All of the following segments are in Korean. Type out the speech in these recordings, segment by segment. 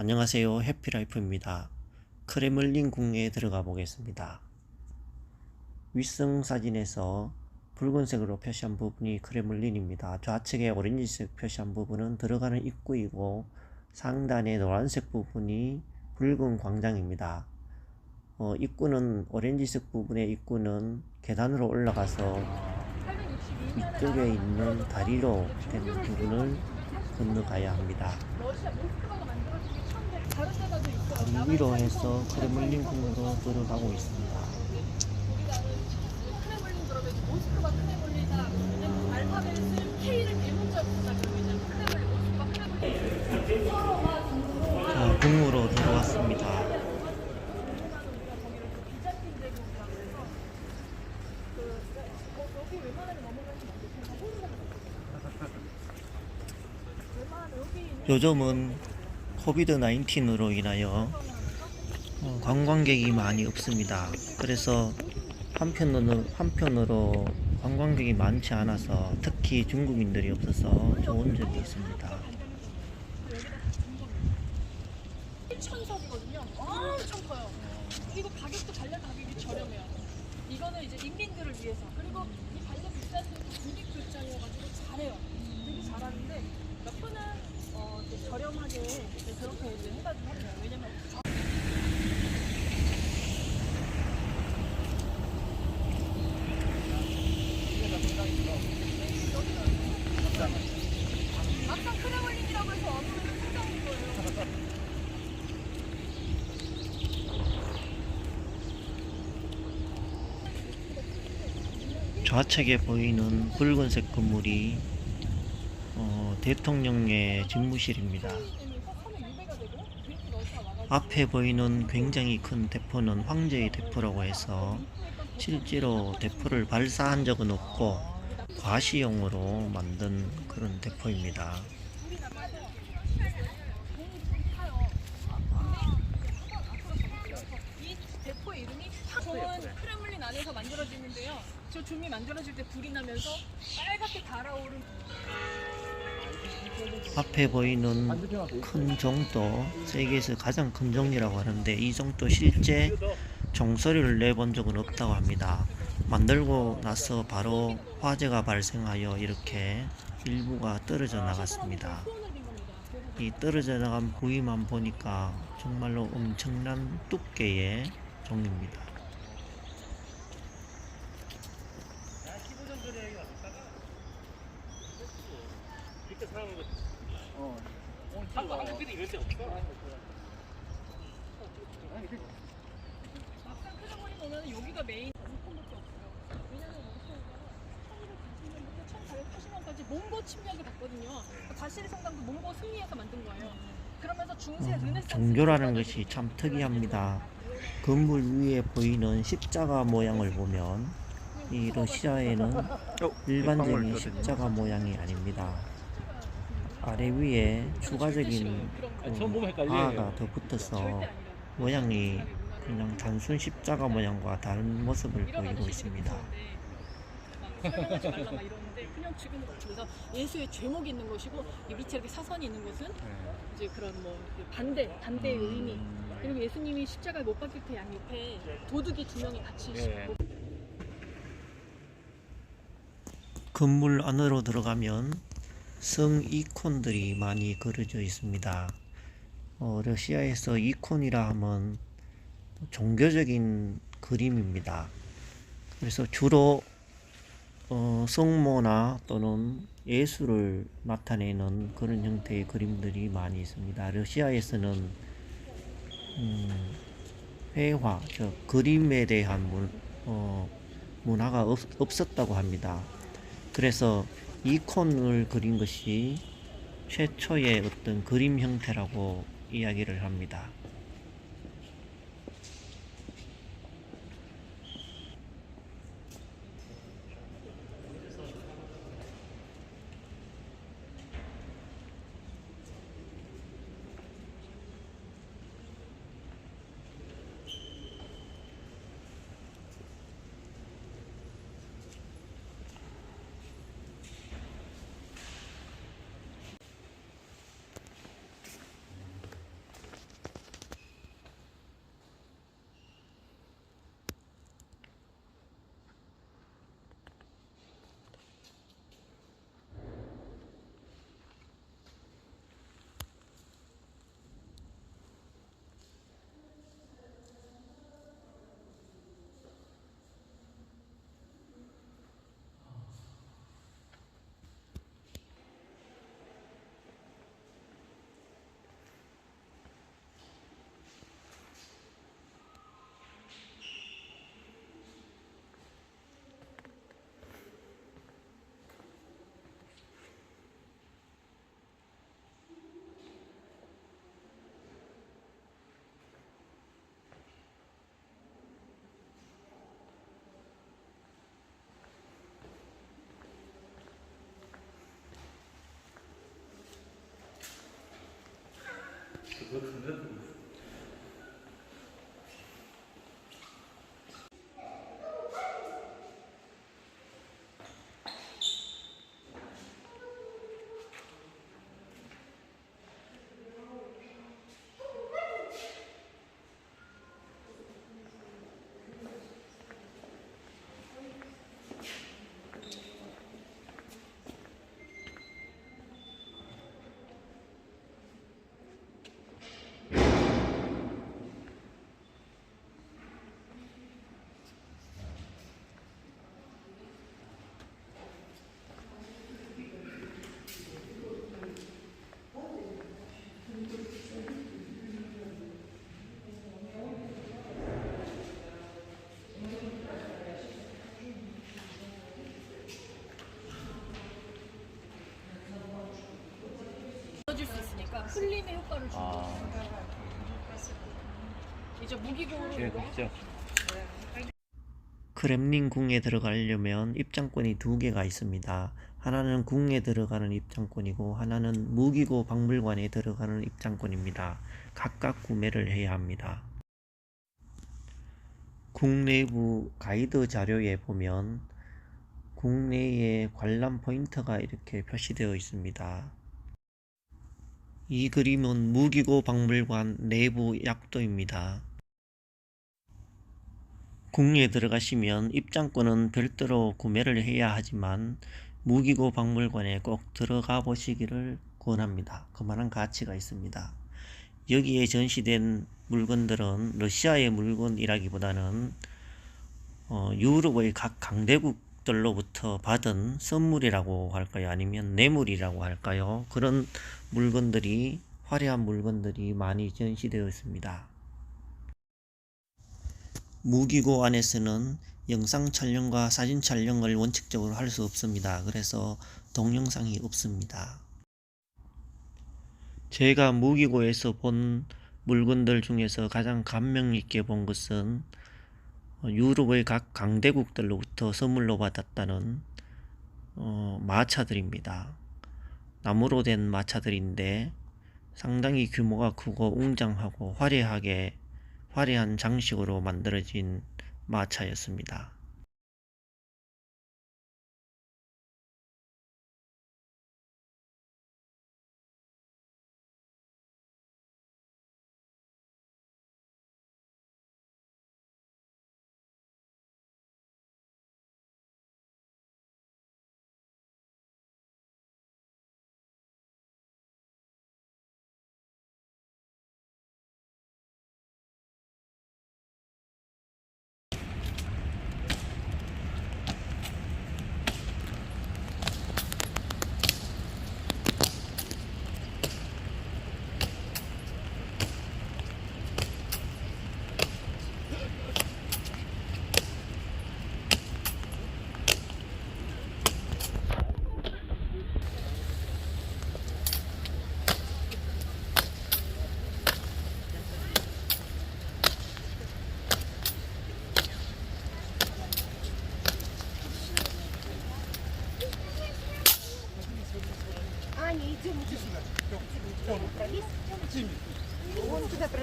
안녕하세요. 해피라이프입니다. 크레물린 궁에 들어가 보겠습니다. 윗성 사진에서 붉은색으로 표시한 부분이 크레물린입니다. 좌측에 오렌지색 표시한 부분은 들어가는 입구이고 상단의 노란색 부분이 붉은 광장입니다. 어, 입구는 오렌지색 부분의 입구는 계단으로 올라가서 이쪽에 있는 다리로 된 부분을 건너가야 합니다. 위로 해서 크레물린 궁으로 들어가고 있습니다. 자, 궁으로 들어왔습니다. 요즘은 코비드 19으로 인하여 어, 관광객이 많이 없습니다. 그래서 한편으로, 한편으로 관광객이 많지 않아서 특히 중국인들이 없어서 좋은 점이 있습니다. 1천석이거든요. 엄청 커요. 그리고 가격도 관련 가격이 저렴해요. 이거는 이제 인민들을 위해서. 그리고 이 관련 비싼 데도 국립 극장이어가지고 잘해요. 되게 잘하는데 그러니까 어, 저렴하게 저렇게 이제 해가지고 하네요. 왜냐면. 좌측에 보이는 붉은색 건물이 어, 대통령의 집무실입니다. 앞에 보이는 굉장히 큰 대포는 황제의 대포라고 해서 실제로 대포를 발사한 적은 없고 과시용으로 만든 그런 대포입니다. 안에서 만들어지는데요. 저 좀이 만들어질 때 불이 나면서 빨갛게 달아오른 앞에 보이는 큰 종도 세계에서 가장 큰 종이라고 하는데 이 종도 실제 종소리를 내본 적은 없다고 합니다. 만들고 나서 바로 화재가 발생하여 이렇게 일부가 떨어져 나갔습니다. 이 떨어져 나간 부위만 보니까 정말로 엄청난 두께의 종입니다. 막상 크레물린 오면 여기가 메인 물품밖에 없어요. 왜냐면 러시아가 1980년부터 1880년까지 몽고 침략을 받거든요. 가시리 성당도 몽고 승리해서 만든 거예요. 그러면서 중세 어, 르네상스 종교라는 것이 참 특이합니다. 건물 위에 보이는 십자가 모양을 보면 이 러시아에는 일반적인 십자가 모양이 아닙니다. 아래 위에 추가적인 처음 보면 그. 하가 더 붙어서 모양이 그냥 단순 십자가 모양과 다른 모습을 보이고 있습니다. 그냥 지금 그래서 예수의 죄목이 있는 것이고 이 밑에 이렇게 사선이 있는 것은 이제 그런 뭐 반대 반대의 의미 그리고 예수님이 십자가에 못 박힐 때 양옆에 도둑이 두 명이 같이 예. 있고 건물 안으로 들어가면 성 이콘들이 많이 그려져 있습니다. 어, 러시아에서 이콘이라 하면 종교적인 그림입니다. 그래서 주로 어, 성모나 또는 예수를 나타내는 그런 형태의 그림들이 많이 있습니다. 러시아에서는 음, 회화, 저 그림에 대한 문, 어, 문화가 없, 없었다고 합니다. 그래서 이콘을 그린 것이 최초의 어떤 그림 형태라고 이야기를 합니다. look for 풀림의 효과를 주고 아, 이제 무기공으로 예, 이거 그렇죠. 크렘린 궁에 들어가려면 입장권이 두 개가 있습니다. 하나는 궁에 들어가는 입장권이고 하나는 무기고 박물관에 들어가는 입장권입니다. 각각 구매를 해야 합니다. 궁 내부 가이드 자료에 보면 국내에 관람 포인트가 이렇게 표시되어 있습니다. 이 그림은 무기고 박물관 내부 약도입니다. 궁에 들어가시면 입장권은 별도로 구매를 해야 하지만 무기고 박물관에 꼭 들어가 보시기를 권합니다. 그만한 가치가 있습니다. 여기에 전시된 물건들은 러시아의 물건이라기보다는 어, 유럽의 각 강대국 들로부터 받은 선물이라고 할까요? 아니면 뇌물이라고 할까요? 그런 물건들이 화려한 물건들이 많이 전시되어 있습니다. 무기고 안에서는 영상 촬영과 사진 촬영을 원칙적으로 할 수 없습니다. 그래서 동영상이 없습니다. 제가 무기고에서 본 물건들 중에서 가장 감명 있게 본 것은 어, 유럽의 각 강대국들로부터 선물로 받았다는 어, 마차들입니다. 나무로 된 마차들인데 상당히 규모가 크고 웅장하고 화려하게 화려한 장식으로 만들어진 마차였습니다.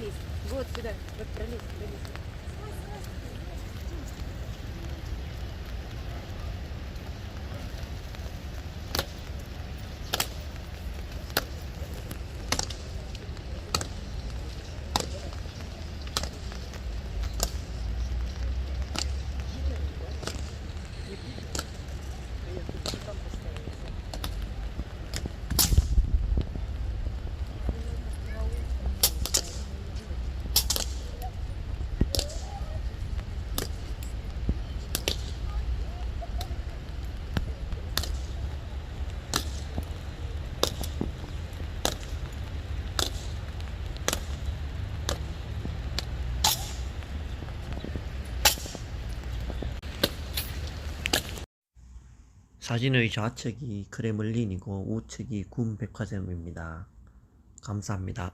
пролезь. Вот сюда. Вот пролезь, пролезь. 사진의 좌측이 크레물린이고 우측이 군 백화점입니다. 감사합니다.